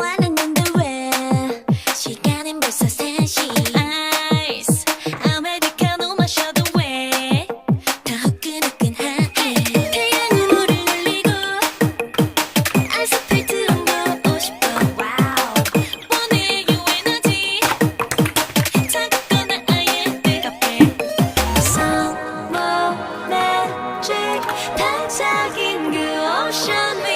좋아하는데 왜 시간은 벌써 3시. Ice 아메리카노 마셔도 왜 더 후끈후끈하게. 태양은 우릴 울리고 아스팔트로 걷고 싶어 와우 원해 유에너지. 차갑거나 아예 뜨겁게. So magic 반짝인 그 오션을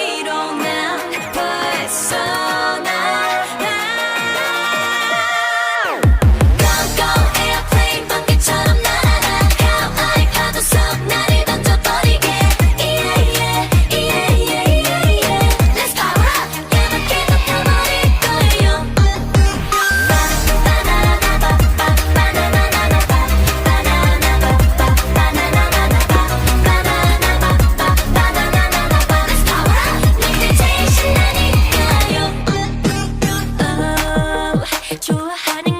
hiding